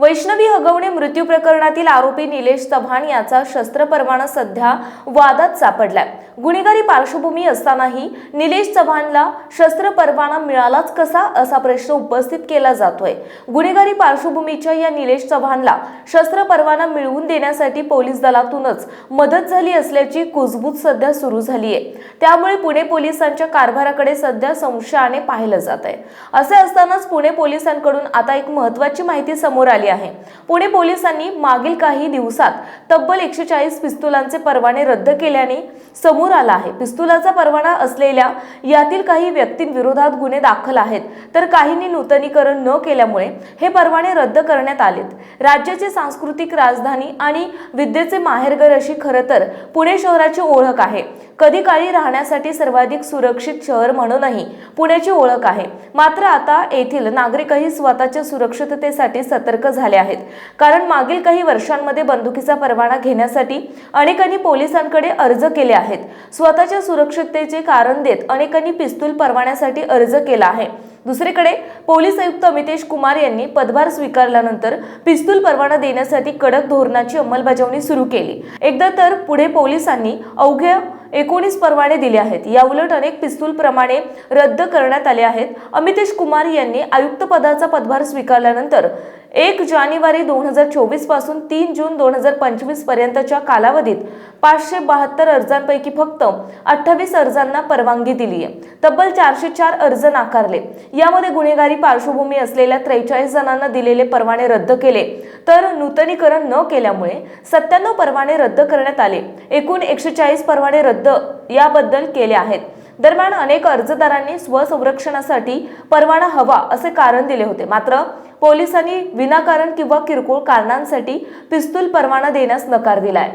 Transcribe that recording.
वैष्णवी हगवणे मृत्यू प्रकरणातील आरोपी निलेश चव्हाण याचा शस्त्र परवाना सध्या वादात सापडलाय. गुन्हेगारी पार्श्वभूमी असतानाही निलेश चव्हाणला शस्त्र परवाना मिळालाच कसा असा प्रश्न उपस्थित केला जातोय. गुन्हेगारी पार्श्वभूमीच्या या निलेश चव्हाणला शस्त्र परवाना मिळवून देण्यासाठी पोलीस दलातूनच मदत झाली असल्याची कुजबूज सध्या सुरू झाली आहे त्यामुळे पुणे पोलिसांच्या कारभाराकडे सध्या संशयाने पाहिलं जात आहे असे असतानाच पुणे पोलिसांकडून आता एक महत्वाची माहिती समोर आली आहे. पुणे पोलिसांनी मागील काही दिवसात तब्बल एकशे चाळीस पिस्तुलांचे परवाने रद्द केल्याने समोर आला आहे. पिस्तुलाचा परवाना असलेल्या यातील काही व्यक्तींविरोधात गुन्हे दाखल आहेत. तर काहींनी नूतनीकरण न केल्यामुळे हे परवाने रद्द करण्यात आलेत. राज्याची सांस्कृतिक राजधानी आणि विद्येचे माहेरघर अशी खरं तर पुणे शहराची ओळख आहे. कधी काळी राहण्यासाठी सर्वाधिक सुरक्षित शहर म्हणूनही पुण्याची ओळख आहे. मात्र आता येथील नागरिकही स्वतःच्या सुरक्षिततेसाठी सतर्क झाले आहेत. कारण मागील काही वर्षांमध्ये बंदुकीचा परवाना घेण्यासाठी अनेकांनी पोलिसांकडे अर्ज केले आहेत. स्वतःच्या सुरक्षिततेचे कारण देत अनेकांनी पिस्तूल परवान्यासाठी अर्ज केला आहे. दुसरीकडे पोलीस आयुक्त अमितेश कुमार यांनी पदभार स्वीकारल्यानंतर पिस्तूल परवाना देण्यासाठी कडक धोरणाची अंमलबजावणी सुरू केली. एकदा तर पुढे पोलिसांनी अवघ्या एकोणीस परवाने दिले आहेत. या उलट अनेक पिस्तूल प्रमाणे रद्द करण्यात आले आहेत. अमितेश कुमार यांनी आयुक्त पदाचा पदभार स्वीकारल्यानंतर एक जानेवारी दोन हजार चोवीसपासून तीन जून दोन हजार पंचवीस पर्यंतच्या कालावधीत पाचशे बहात्तर अर्जांपैकी फक्त अठ्ठावीस अर्जांना परवानगी दिली आहे. तब्बल चारशे चार अर्ज नाकारले. यामध्ये गुन्हेगारी पार्श्वभूमी असलेल्या त्रेचाळीस जणांना दिलेले परवाने रद्द केले. तर नूतनीकरण न केल्यामुळे सत्त्याण्णव परवाने रद्द करण्यात आले. एकूण एकशे चाळीस परवाने रद्द याबद्दल केले आहेत. दरम्यान अनेक अर्जदारांनी स्वसंरक्षणासाठी परवाना हवा असे कारण दिले होते. मात्र पोलिसांनी विनाकारण किंवा किरकोळ कारणांसाठी पिस्तूल परवाना देण्यास नकार दिलाय.